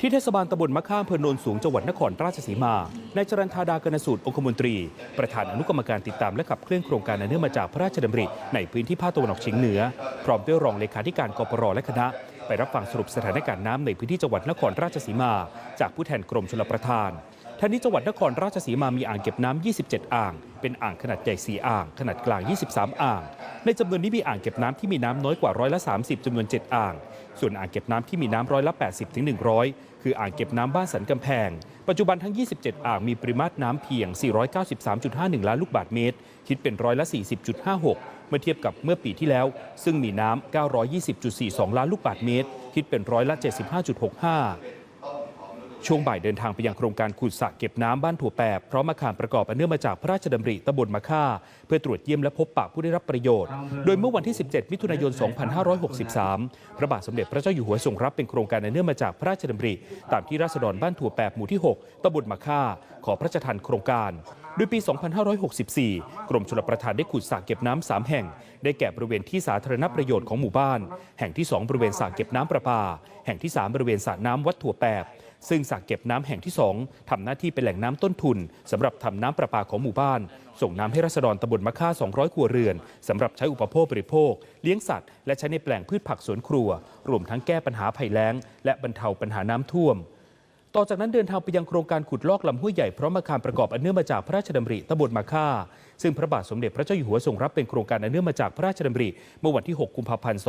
ที่เทศบาลตำบลมะข้ามเพนนสูงจังหวัดนครราชสีมา นายจรันธาดากนสูตรองคมนตรี ประธานอนุกรรมการติดตามและขับเคลื่อนโครงการอันเนื่องมาจากพระราชดำริ ในพื้นที่ภาคตะวันออกเฉียงเหนือ พร้อมด้วยรองเลขาธิการกปรและคณะ ไปรับฟังสรุปสถานการณ์น้ำในพื้นที่จังหวัดนครราชสีมา จากผู้แทนกรมชลประทาน ท่านี้จังหวัดนครราชสีมามีอ่างเก็บน้ำ27 อ่าง เป็นอ่างขนาดใหญ่ 4 อ่าง ขนาดกลาง 23 อ่าง ในจำนวนนี้มีอ่างเก็บน้ำที่มีน้ำน้อยกว่าร้อยละ 30จำนวน 7 อ่าง ส่วนอ่างเก็บน้ำที่มีน้ำร้อยละ 80ถึง100 คืออ่างเก็บน้ำบ้านสันกำแพง ปัจจุบันทั้ง 27 อ่างมีปริมาตรน้ำเพียง 493.51 ล้านลูกบาศก์เมตร คิดเป็นร้อยละ 40.56 เมื่อเทียบกับเมื่อปีที่แล้ว ซึ่งมีน้ำ920.42 ล้านลูกบาศก์เมตร คิดเป็นร้อยละ 75.65 ช่วงบ่ายเดินทางไปยังโครงการขุดสระเก็บน้ำบ้านถั่วแปบพร้อมอาคารประกอบอันเนื่องมาจากพระราชดำริตำบลมะค่า เพื่อตรวจเยี่ยมและพบปะผู้ได้รับประโยชน์ โดยเมื่อวันที่ 17 มิถุนายน 2563 พระบาทสมเด็จพระเจ้าอยู่หัวทรงรับเป็นโครงการอันเนื่องมาจากพระราชดำริ ตามที่ราษฎรบ้านถั่วแปบหมู่ที่ 6ตำบลมะค่า ขอพระราชทานโครงการ ดยปี 2564 กรมชลประทานได้ขุดสระเก็บน้ำ3แห่ง ได้แก่บริเวณที่สาธารณประโยชน์ของหมู่บ้าน แห่งที่ 2 บริเวณสระเก็บน้ำประปา แห่งที่ 3 บริเวณสระน้ำวัดถั่วแปบซึ่งสระเก็บน้ำแห่งที่ 2ทำหน้าที่เป็นแหล่งน้ำต้นทุนสำหรับทำน้ำประปาของหมู่บ้าน ส่งน้ำให้รัษฎรตำบลมะค่า 200 ครัวเรือนสำหรับใช้อุปโภคบริโภค เลี้ยงสัตว์ และใช้ในแปลงพืชผักสวนครัว รวมทั้งแก้ปัญหาภัยแล้ง และบรรเทาปัญหาน้ำท่วม ต่อจากนั้นเดินทางไปยังโครงการขุดลอกลำห้วยใหญ่พร้อมอาคารประกอบอันเนื่องมาจากพระราชดำริตำบลมาค่า ซึ่งพระบาทสมเด็จพระเจ้าอยู่หัวทรงรับเป็นโครงการอันเนื่องมาจากพระราชดำริ เมื่อวันที่ 6 กุมภาพันธ์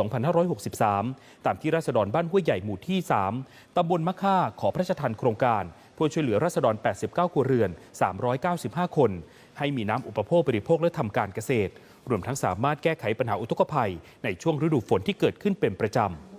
2563 ตามที่ราษฎรบ้านห้วยใหญ่หมู่ที่ 3 ตำบลมะค่าขอพระราชทานโครงการเพื่อช่วยเหลือราษฎร 89 ครัวเรือน 395 คน ให้มีน้ำอุปโภคบริโภคและทำการเกษตร รวมทั้งสามารถแก้ไขปัญหาอุทกภัย ในช่วงฤดูฝนที่เกิดขึ้นเป็นประจำ